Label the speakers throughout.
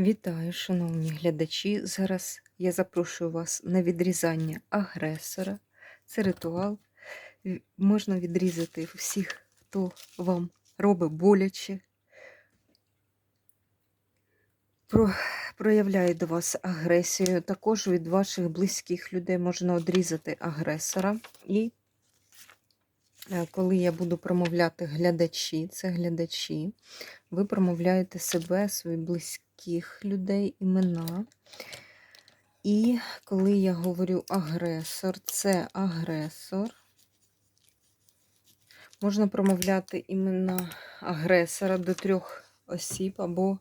Speaker 1: Вітаю, шановні глядачі. Зараз я запрошую вас на відрізання агресора. Це ритуал. Можна відрізати всіх, хто вам робить боляче, про- проявляє до вас агресію. Також від ваших близьких людей можна відрізати агресора. І коли я буду промовляти глядачі, це глядачі, ви промовляєте себе, своїх близьких людей, імена. І коли я говорю агресор, це агресор. Можна промовляти імена агресора до трьох осіб, або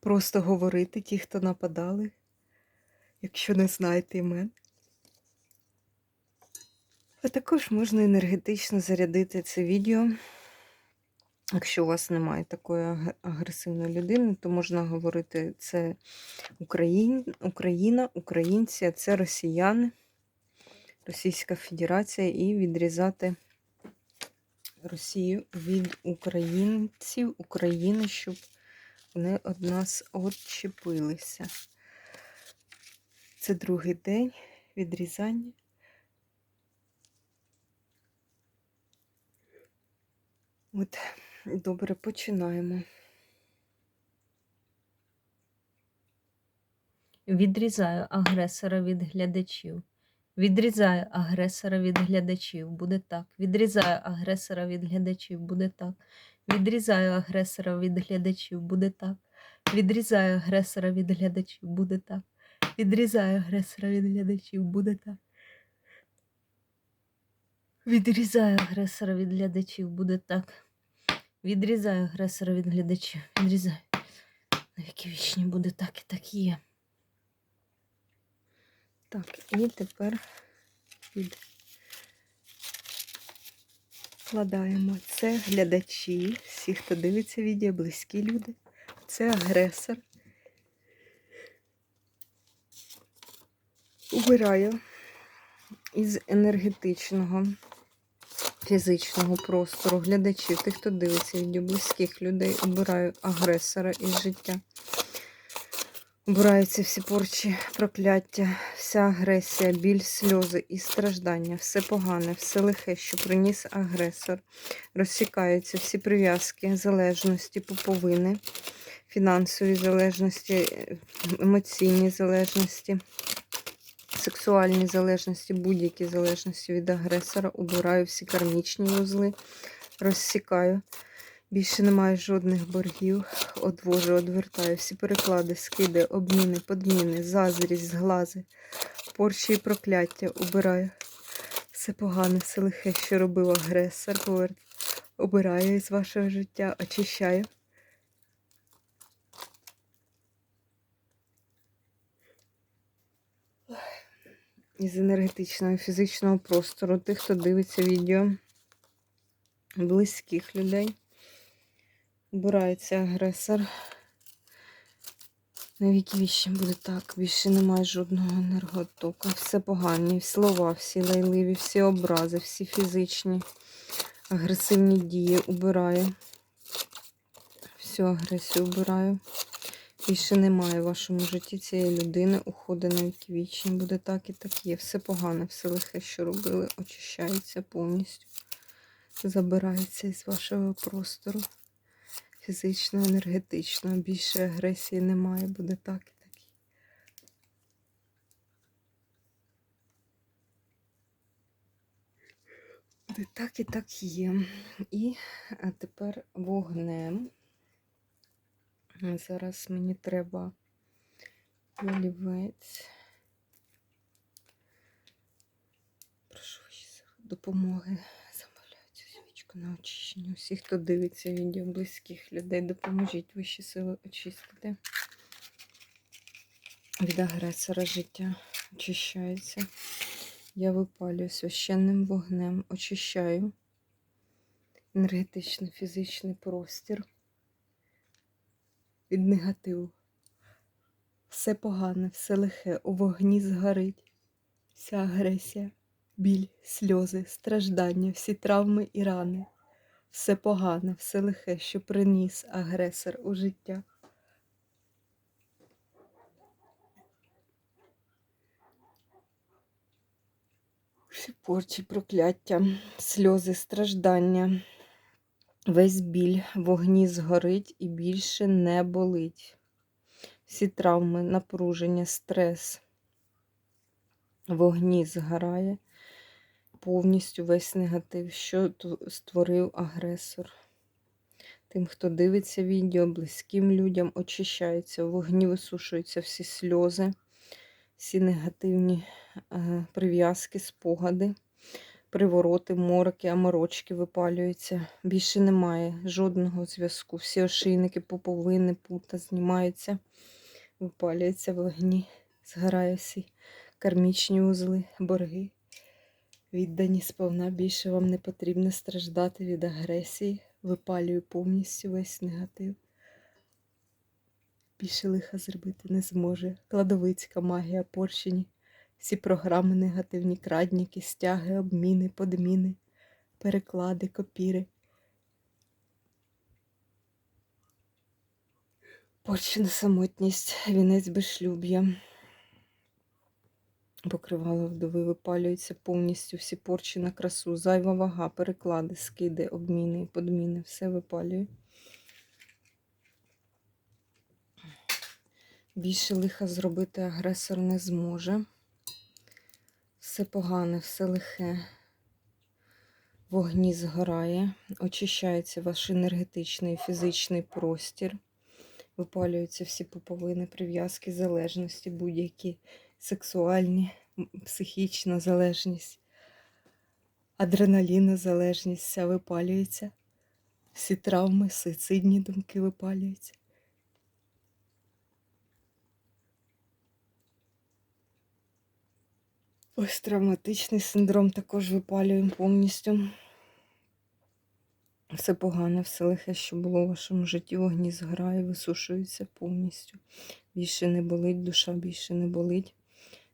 Speaker 1: просто говорити ті, хто нападали, якщо не знаєте імен. А також можна енергетично зарядити це відео. Якщо у вас немає такої агресивної людини, то можна говорити це Україн, Україна, українці, це росіяни, Російська Федерація і відрізати Росію від українців, України, щоб вони від нас відчепилися. Це другий день відрізання. От, добре, починаємо.
Speaker 2: Відрізаю агресора від глядачів. Відрізаю агресора від глядачів. Буде так. Відрізаю агресора від глядачів. Буде так. Відрізаю агресора від глядачів. Буде так. Відрізаю агресора від глядачів. Буде так. Відрізаю агресора від глядачів. Буде так. Відрізаю агресора від глядачів. Буде так. Відрізаю агресора від глядачів. Відрізаю. На віки вічні буде так і так є.
Speaker 1: Так, і тепер відкладаємо. Це глядачі, всі, хто дивиться відео, близькі люди. Це агресор. Убираю із енергетичного, фізичного простору глядачів, тих, хто дивиться відео, близьких людей, убираю агресора із життя. Убираються всі порчі, прокляття, вся агресія, біль, сльози і страждання, все погане, все лихе, що приніс агресор. Розсікаються всі прив'язки, залежності, пуповини, фінансові залежності, емоційні залежності, сексуальні залежності, будь-які залежності від агресора. Убираю всі кармічні вузли, розсікаю. Більше немає жодних боргів. Одвожу, одвертаю всі переклади, скиди, обміни, подміни, заздрість, зглази, порчі і прокляття убираю. Все погане, все лихе, що робив агресор, повер... обираю із вашого життя, очищаю. Із енергетичного і фізичного простору тих, хто дивиться відео близьких людей. Убирається агресор. На віки вічні буде так. Більше немає жодного енерготока. Все погані, слова, всі лайливі, всі образи, всі фізичні, агресивні дії убираю. Всю агресію убираю. Більше немає в вашому житті цієї людини. Уходить на вічні. Буде так і так є. Все погане, все лихе, що робили, очищається повністю. Забирається із вашого простору фізично, енергетично. Більше агресії немає, буде так і так. Буде так і так є. І а тепер вогнем. Зараз мені треба олівець. Прошу допомоги. Замовляю цю свічку на очищення. Усіх, хто дивиться відео близьких людей, допоможіть вищі сили очистити. Від агресора життя очищається. Я випалюю священним вогнем, очищаю енергетичний фізичний простір від негативу. Все погане, все лихе у вогні згорить, вся агресія, біль, сльози, страждання, всі травми і рани, все погане, все лихе, що приніс агресор у життя. Всі порчі, прокляття, сльози, страждання. Весь біль вогні згорить і більше не болить. Всі травми, напруження, стрес. Вогні згорає повністю весь негатив, що створив агресор. Тим, хто дивиться відео, близьким людям очищаються, вогні висушуються всі сльози, всі негативні е, прив'язки, спогади, привороти, мороки, аморочки випалюються. Більше немає жодного зв'язку. Всі ошейники, поповини, пута знімаються, випалюються вогні, згорає всі кармічні узли, борги. Віддані сповна, більше вам не потрібно страждати від агресії. Випалюю повністю весь негатив. Більше лиха зробити не зможе. Кладовицька магія порщині. Всі програми негативні, крадніки, стяги, обміни, подміни, переклади, копіри. Порчена самотність, вінець безшлюб'я. Покривало вдови випалюються повністю всі порчі на красу, зайва вага, переклади, скиди, обміни, подміни, все випалює. Більше лиха зробити агресор не зможе. Все погане, все лихе. Вогні згорає, очищається ваш енергетичний і фізичний простір. Випалюються всі поповини, прив'язки, залежності, будь-які сексуальні, психічна залежність, адреналінна залежність, вся випалюється. Всі травми, суїцидні думки випалюються. Ось травматичний синдром також випалюємо повністю. Все погане, все лихе, що було в вашому житті, вогні зграє, висушується повністю. Більше не болить, душа більше не болить,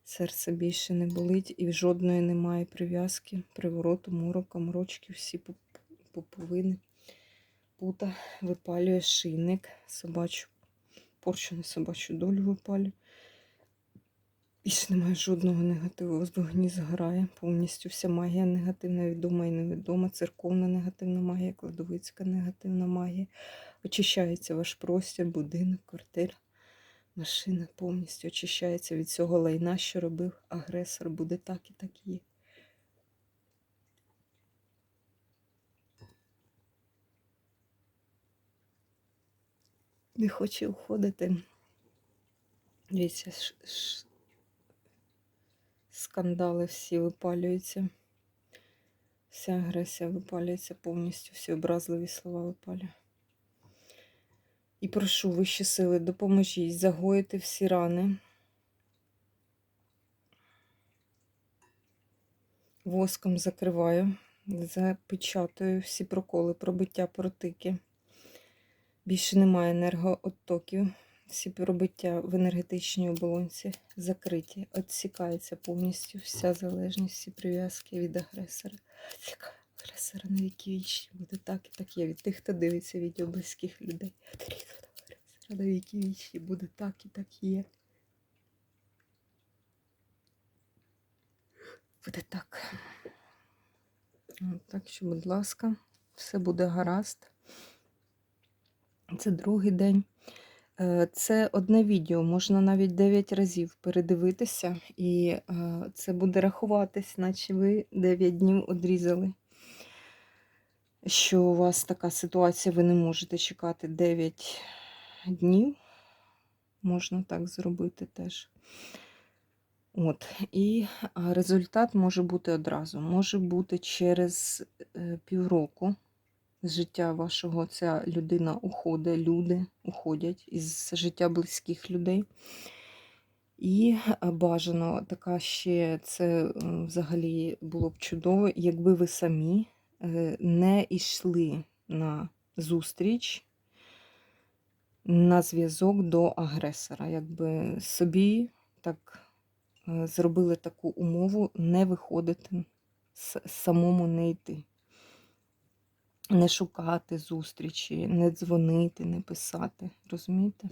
Speaker 1: серце більше не болить, і жодної немає прив'язки, привороту, морока, морочки, всі поповини. Пута випалює шийник, собачу, порчу на собачу долю випалює. Більше немає жодного негативу. В вогні згорає повністю вся магія негативна, відома і невідома, церковна негативна магія, кладовицька негативна магія. Очищається ваш простір, будинок, квартира, машина повністю очищається від цього лайна, що робив агресор. Буде так і так є. Не хоче уходити. Дивіться, скандали всі випалюються. Вся агресія випалюється повністю, всі образливі слова випалює. І прошу вищі сили, допоможіть загоїти всі рани. Воском закриваю, запечатую всі проколи, пробиття, протики. Більше немає енергооттоків. Всі пробиття в енергетичній оболонці закриті. Отсікається повністю вся залежність, всі прив'язки від агресора. Агресора на віки вічні. Буде так і так є. Від тих, хто дивиться відео близьких людей. Агресора на віки вічні. Буде так і так є. Буде так. Так що, будь ласка, все буде гаразд. Це другий день. Е, Це одне відео, можна навіть 9 разів передивитися, і е, це буде рахуватись, наче ви 9 днів одрізали. Що у вас така ситуація, ви не можете чекати 9 днів. Можна так зробити теж. От, і результат може бути одразу. Може бути через е, півроку з життя вашого ця людина уходить, люди уходять із життя близьких людей. І е, бажано така ще це е, взагалі було б чудово, якби ви самі е, не йшли на зустріч, на зв'язок до агресора. Якби собі так зробили таку умову не виходити, самому не йти не шукати зустрічі, не дзвонити, не писати. Розумієте?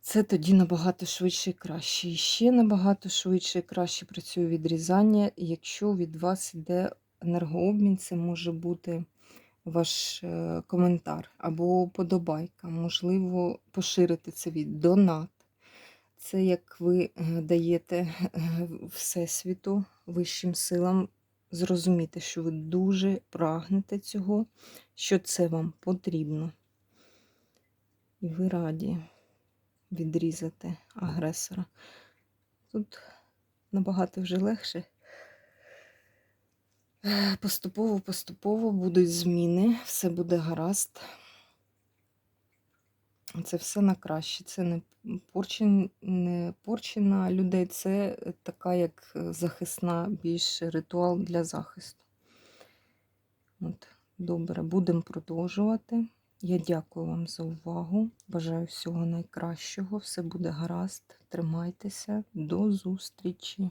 Speaker 1: Це тоді набагато швидше і краще. І ще набагато швидше і краще працює відрізання. Якщо від вас йде енергообмін, це може бути ваш е, коментар або подобайка. Можливо, поширити це від донат. Це як ви е, даєте е, Всесвіту, вищим силам зрозуміти, що ви дуже прагнете цього, що це вам потрібно. І ви раді відрізати агресора. Тут набагато вже легше. Е, Поступово, поступово будуть зміни, все буде гаразд. Це все на краще. Це не порчен, не порчена людей, це така як е, захисна більш ритуал для захисту. От, добре, будемо продовжувати. Я дякую вам за увагу. Бажаю всього найкращого. Все буде гаразд. Тримайтеся. До зустрічі!